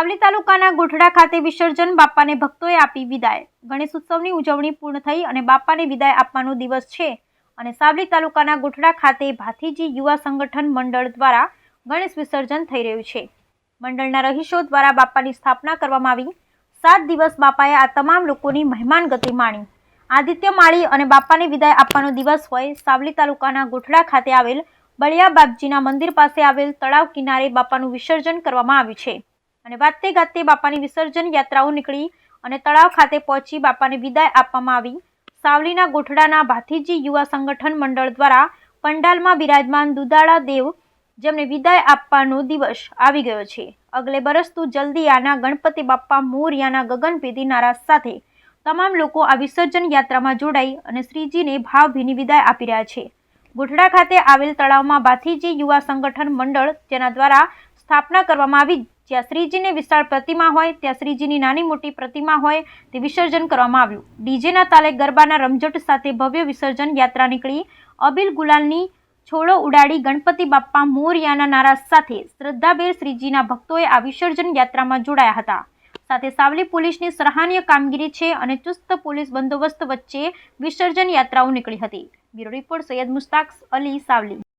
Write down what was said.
સાવલી તાલુકાના ગોઠડા ખાતે વિસર્જન બાપાને ભક્તોએ આપી વિદાય. ગણેશ ઉત્સવની ઉજવણી પૂર્ણ થઈ અને બાપાને વિદાય આપવાનો દિવસ છે. અને સાવલી તાલુકાના ગોઠડા ખાતે ભાથીજી યુવા સંગઠન મંડળ દ્વારા ગણેશ વિસર્જન થઈ રહ્યું છે. મંડળના રહીશો દ્વારા બાપાની સ્થાપના કરવામાં આવી. સાત દિવસ બાપાએ આ તમામ લોકોની મહેમાન ગતિ માણી. આદિત્ય માળી અને બાપાને વિદાય આપવાનો દિવસ હોય સાવલી તાલુકાના ગોઠડા ખાતે આવેલ બળિયા બાપજીના મંદિર પાસે આવેલ તળાવ કિનારે બાપાનું વિસર્જન કરવામાં આવ્યું છે. અને વાતે ગાતે બાપાની વિસર્જન યાત્રાઓ નીકળી અને તળાવ ખાતે પહોંચી બાપાને વિદાય આપવામાં આવી. સાવલીના ગોઠડાના ભાથીજી યુવા સંગઠન મંડળ દ્વારા પંડાલમાં બિરાજમાન દુદાળા દેવ જેમને વિદાય આપવાનો દિવસ આવી ગયો છે. અગલે બરસ તું જલ્દી આના ગણપતિ બાપ્પા મોરિયાના ગગનભેદી નારા સાથે તમામ લોકો આ વિસર્જન યાત્રામાં જોડાઈ અને શ્રીજીને ભાવભીની વિદાય આપી રહ્યા છે. ગોઠડા ખાતે આવેલ તળાવમાં ભાથીજી યુવા સંગઠન મંડળ જેના દ્વારા સ્થાપના કરવામાં આવી જ્યાં શ્રીજીની વિશાળ પ્રતિમા હોય, ત્યાં શ્રીજીની નાની મોટી પ્રતિમા હોય, તે વિસર્જન કરવામાં આવ્યું. ડીજેના તાલે ગરબાના રમઝટ સાથે ભવ્ય વિસર્જન યાત્રા નીકળી. અબિલ ગુલાલની છોડો ઉડાડી ગણપતિ બાપ્પા મોરિયાના નારા સાથે શ્રદ્ધાભેર શ્રીજીના ભક્તોએ આ વિસર્જન યાત્રામાં જોડાયા હતા. સાથે સાવલી પોલીસની સરાહનીય કામગીરી છે અને ચુસ્ત પોલીસ બંદોબસ્ત વચ્ચે વિસર્જન યાત્રાઓ નીકળી હતી. Bureau report Sayyed Mushtaq Ali Savli.